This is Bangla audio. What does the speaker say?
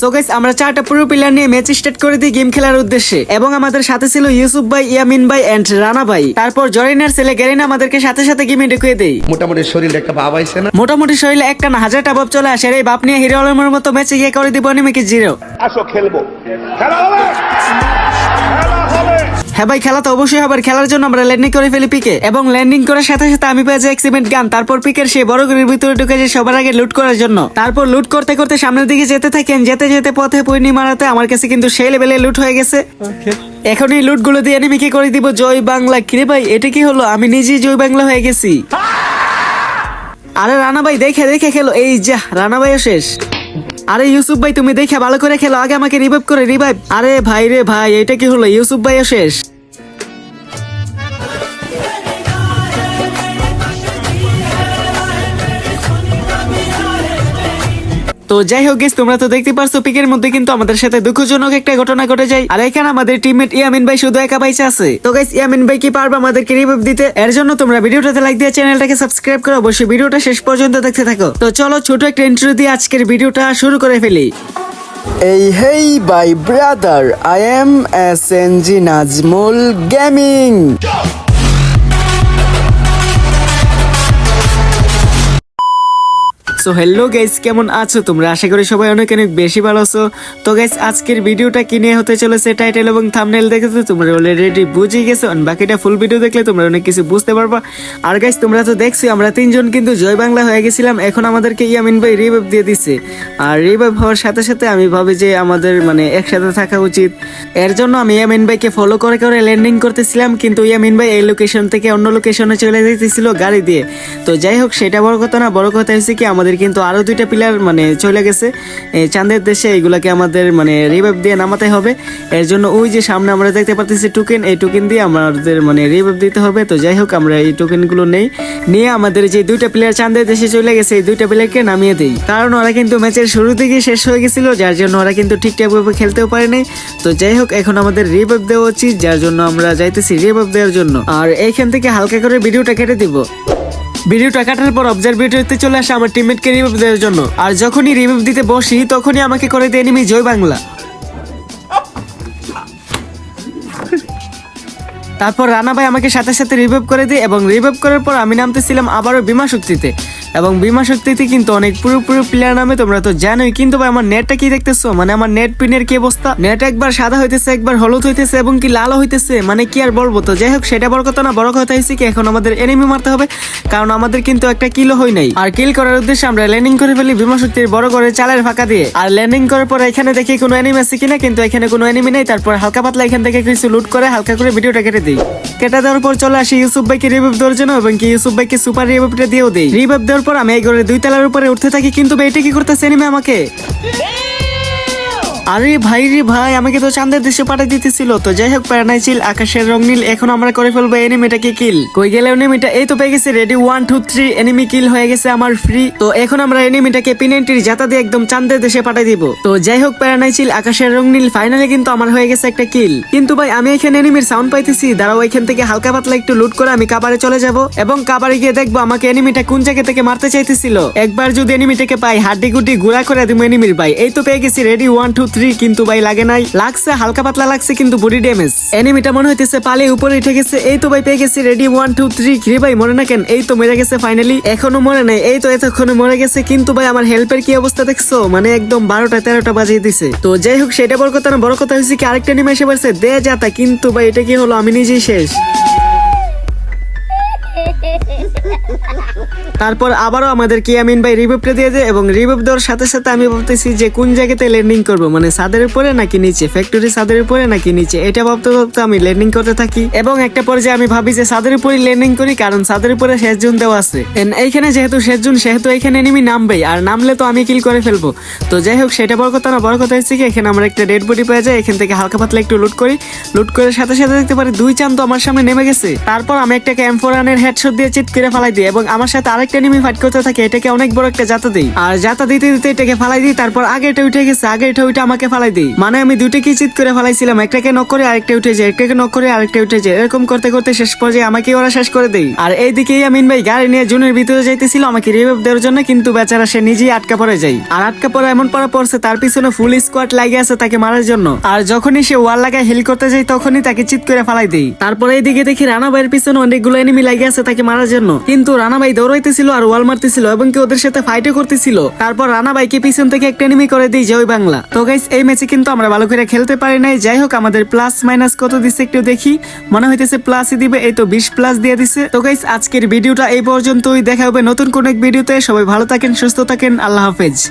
সো গাইস আমরা চারটা পুরো প্লেয়ার নিয়ে ম্যাচ স্টার্ট করে দিই গেম খেলার উদ্দেশ্যে। এবং আমাদের সাথে ছিল ইউসুফ ভাই ইয়ামিন ভাই এন্ড রানা ভাই। তারপর জরিনার ছেলে গেরিনা আমাদেরকে সাথে সাথে গেমে ঢুকিয়ে দেই। মোটামুটি শরীরে একটা ভাব আইছে না? মোটামুটি শরীরে একটা না হাজারটা ভাব চলে আসে। এই বাপ নিয়ে হিরো আলমের মতো ম্যাচে গিয়ে করে দিব অনিমিকে জিরো আসো খেলব। খেলা খেলা হবে! হ্যাঁ ভাই খেলা তো অবশ্যই হবে। খেলার জন্য আমরা ল্যান্ডিং করে ফেলি পিকে এবং ল্যান্ডিং করার সাথে সাথে আমি পেয়ে যাই এক্সিমেন্ট গান তারপর পিকের সেই বড় গরির ভিতরে ঢুকে যাই সবার আগে লুট করার জন্য। তারপর লুট করতে করতে সামনের দিকে যেতে থাকেন। যেতে যেতে পথে পূর্ণিমারাতে আমার কাছে কিন্তু সেই লেভেলে লুট হয়ে গেছে। এখন এই লুটগুলো দিয়ে আমি কি করে দিব? জয় বাংলা। কিরে ভাই এটা কি হলো? আমি নিজেই জয় বাংলা হয়ে গেছি। আরে রানা ভাই দেখে দেখে খেলো। এই যা রানা ভাইও শেষ। আরে ইউসুফ ভাই তুমি দেখে ভালো করে খেলো। আগে আমাকে রিভাইভ করে রিভাইভ আরে ভাই রে ভাই এটা কি হলো? ইউসুফ ভাইও শেষ। তো যাই হোক গেস তোমরা তো দেখতে পারছ পিকের মধ্যে কিন্তু আমাদের সাথে দুঃখজনক একটা ঘটনা ঘটে যায়। আর এখানে আমাদের টিমমেট ইয়ামিন ভাই শুধু একা পাইছে আছে। তো গাইস ইয়ামিন ভাই কি পারবে আমাদেরকে রিভিউ দিতে? এর জন্য তোমরা ভিডিওটাতে লাইক দিয়ে চ্যানেলটাকে সাবস্ক্রাইব করো অবশ্যই ভিডিওটা শেষ পর্যন্ত দেখতে থাকো। তো চলো ছোট একটা ইন্টারভিউ দিয়ে আজকের ভিডিওটা শুরু করে ফেলি। Hey, hey, my brother, I am SNG Najmul Gaming. So hello guys কেমন আছো তোমরা? আশা করি সবাই অনেক অনেক বেশি ভালো আছো। তো গাইস আজকের ভিডিওটা কি নিয়ে হতে চলেছে টাইটেল এবং থাম্বনেল দেখে তো তোমরা অলরেডি বুঝে গেছো। আর বাকিটা ফুল ভিডিও দেখলে তোমরা অনেক কিছু বুঝতে পারবা। আর গাইস তোমরা তো দেখছ, আমরা তিনজন কিন্তু জয় বাংলা হয়ে গেছিলাম। এখন আমাদেরকে ইয়ামিন ভাই রিভাইভ দিয়ে দিছে। আর রিভাইভ হওয়ার সাথে সাথে আমি ভাবি যে আমাদের মানে একসাথে থাকা উচিত। এর জন্য আমি ইয়ামিন ভাইকে ফলো করে করে ল্যান্ডিং করতেছিলাম, কিন্তু ইয়ামিন ভাই এই লোকেশন থেকে অন্য লোকেশনে চলে যেতেছিল গাড়ি দিয়ে। তো যাই হোক, সেটা বড় কথা না, বড় কথা হচ্ছে কি, আমাদের কিন্তু আরও দুইটা প্লেয়ার মানে চলে গেছে। চাঁদের দেশে এগুলাকে আমাদের মানে রিভাইভ দিয়ে নামাতে হবে। এর জন্য ওই যে সামনে আমরা দেখতে পাচ্ছি টোকেন এই টোকেন দিয়ে আমাদের মানে রিভাইভ দিতে হবে। তো যাই হোক, আমরা এই টোকেনগুলো নেই। নিয়ে আমাদের যে দুইটা প্লেয়ার চাঁদের দেশে চলে গেছে, এই দুইটা প্লেয়ারকে নামিয়ে দেই। কারণ ওরা কিন্তু ম্যাচের শুরু থেকে শেষ হয়ে গেছিল, যার জন্য ওরা কিন্তু ঠিকঠাক ভাবে খেলতেও পারেনি তো যাই হোক, এখন আমাদের রিভাইভ দেওয়া উচিত, যার জন্য আমরা যাইতেছি রিভাইভ দেওয়ার জন্য। আর এইখান থেকে হালকা করে ভিডিওটা কেটে দিব। ভিডিওটা কাটার পর অবজারভেটরিতে চলে আসে আমার টিমমেটকে রিভিউ দেওয়ার জন্য। আর যখনই রিভিউ দিতে বসি, তখনই আমাকে করে দেয় এনিমি জয় বাংলা। তারপর রানা ভাই আমাকে সাথে সাথে রিভাইভ করে দেয় এবং রিভাইভ করার পর আমি নামতেছিলাম আবারও বিমা শক্তিতে। এবং বিমা শক্তিতে কিন্তু অনেক পুরো পুরো প্লেয়ার নামে তোমরা তো জানোই। কিন্তু ভাই, আমার নেটটা কি দেখতেছো? মানে আমার নেট পিনের কি অবস্থা? নেট একবার সাদা হইতেছে, একবার হলুদ হইতেছে এবং কি লাল হইতেছে। মানে কি আর বলব তো? যাই হোক, সেটা বড় কথা না, বড় কথা হয়েছে কি, এখন আমাদের এনিমি মারতে হবে। কারণ আমাদের কিন্তু একটা কিলো হয় নাই। আর কিল করার উদ্দেশ্যে আমরা ল্যান্ডিং করে ফেলি বিমা শক্তির বড় করে চালের ফাঁকা দিয়ে। আর ল্যান্ডিং করার পর এখানে দেখি কোনো এনিমি আছে কিনা, কিন্তু এখানে কোনো এনিমি নেই। তারপর হালকা পাতলা এখান থেকে কিছু লুট করে হালকা করে ভিডিওটা কেটে দিই। কেটে দেওয়ার পর চলে আসি ইউসুফ ভাইকে রিভাইভ দেওয়ার জন্য এবং কি ইউসুফ ভাইকে সুপার রিভাইভটা দিয়েও দেই। রিভাইভ দেওয়ার পর আমি এই ঘরের দুই তলার উপরে উঠতে থাকি, কিন্তু বেটি কি করতে সিনেমা আমাকে? আরে ভাই রে ভাই, আমাকে তো চাঁদের দেশে পাঠিয়ে দিতেছিল। তো যাই হোক প্যারানাই চিল আকাশের রং নীল, এখন আমরা করে ফেলব এনিমিটাকে কিল কই গেলে এনিমিটা? এই তো পেয়ে গেছে ready one two three enemy kill হয়ে গেছে আমার ফ্রি তো এখন আমরা এনিমিটাকে পিনেন্টির জাতা দিয়ে একদম চাঁদের দেশে পাঠিয়ে দিব। তো যাই হোক প্যারানাই চিল আকাশের রং নীল ফাইনালি কিন্তু আমার হয়ে গেছে একটা কিল কিন্তু ভাই, আমি এখানে এনিমির সাউন্ড পাইতেছি, দাঁড়াও এখান থেকে হালকা পাতলা একটু লুট করে আমি কাবারে চলে যাব। এবং কাবারে গিয়ে দেখব আমাকে এনিমিটা কোন জায়গা থেকে মারতে চাইতেছিল। একবার যদি এনিমিটাকে পাই হাড্ডি গুটি গুড়া করে দিব এনিমির ভাই। এই তো পেয়ে গেছি রেডি ওয়ান টু থ্রি কিন্তু ভাই লাগে নাই। লাগছে, হালকা পাতলা লাগছে কিন্তু বডি ড্যামেজ এনিমিটা মনে হইতেছে পালে উপরে উঠে গেছে। এই তো ভাই পেয়ে গেছি রেডি ওয়ান টু থ্রি খিরে ভাই, মরে না কেন? এই তো মেরে গেছে ফাইনালি এখনও মরে নাই, এই তো এতক্ষণে মরে গেছে। কিন্তু ভাই, আমার হেল্পের কি অবস্থা দেখছ? মানে একদম বারোটা, তেরোটা বাজিয়ে দিছে। তো যাই হোক, সেটা বড় কথা না, বড় কথা হয়েছে কি, আরেকটা নিমে এসে পারছে দে যাতা। কিন্তু ভাই, এটা কি হলো? আমি নিজেই শেষ। তারপর আবারও আমাদের কিয়ামিন ভাই রিভিউটা দিয়ে দেয় এবং রিভিউ দেওয়ার সাথে সাথে আমি ভাবতেছি যে কোন জায়গাতে ল্যান্ডিং করব? মানে ছাদের উপরে নাকি নিচে? ফ্যাক্টরি ছাদের উপরে নাকি নিচে? এটা ভাবতে ভাবতে আমি ল্যান্ডিং করতে থাকি। এবং একটা পর্যায়ে আমি ভাবি যে ছাদের উপরে ল্যান্ডিং করি, কারণ ছাদের উপরে শেষ জুন দেওয়া আছে। এইখানে যেহেতু শেষ জুন সেহেতু এখানে এনিমি নামবেই। আর নামলে তো আমি কিল করে ফেলব। তো যাই হোক, সেটা বড় কথা না, বড় কথা হচ্ছে কি, এখানে আমরা একটা ডেড বডি পেয়ে যাই। এখান থেকে হালকা পাতলা একটু লুট করি। লুট করে সাথে সাথে দেখতে পারি দুই চান তো আমার সামনে নেমে গেছে। তারপর আমি একটা ক্যাম্পোরানের হেডশট দিয়ে চিট ফেলাই দিই এবং আমার সাথে আরেকটা এনিমি ফাইট করতে থাকে, এটাকে অনেক বড় একটা জাতা দিই। আর জাতা দিতে দিতে এটাকে ফালাই দিই, তারপর আগে এটা উঠে গেছে আগে এটা উঠে আমাকে ফালাই দিই। মানে আমি দুইটাকে চিত করে ফালাইছিলাম, একটাকে নক করে, আরেকটা উঠে যায়, একটাকে নক করে, আরেকটা উঠে যায়। এরকম করতে করতে শেষ পর্যায়ে আমাকে ওরা শেষ করে দেই আর এইদিকে আমিন ভাই গাড়ি নিয়ে জুনের ভিতরে যাইতেছিল, আমাকে রিভাইভ দেওয়ার জন্য, কিন্তু বেচারা সে নিজেই আটকা পড়ে যায়। আর আটকা পড়ে এমন পড়া পড়ছে, তার পিছনে ফুল স্কোয়াড লাগে আছে তাকে মারার জন্য। আর যখনই সে ওয়াল লাগায় হিল করতে যায়, তখনই তাকে চিত করে ফালাই দেই। তারপরে এইদিকে দেখি রানা ভাইয়ের পিছনে অনেকগুলো এনিমি লাগে আছে তাকে মারার জন্য। কিন্তু রানা ভাই দৌড়াইতেছিল আর ওয়াল মারতেছিল এবং কি ওদের সাথে ফাইটও করতেছিল। তারপর রানা ভাইকে পিছন থেকে একটা এনিমি করে দিই, জয় বাংলা। তো গাইস এই ম্যাচে কিন্তু আমরা ভালো করে খেলতে পারি নাই। যাই হোক, আমাদের প্লাস মাইনাস কত দিছে একটু দেখি। মনে হইতেছে প্লাসই দিবে, এই তো বিশ প্লাস দিয়ে দিছে। তো গাইস আজকের ভিডিওটা এই পর্যন্তই। দেখা হবে নতুন কোন এক ভিডিওতে সবাই ভালো থাকেন, সুস্থ থাকেন। আল্লাহ হাফেজ।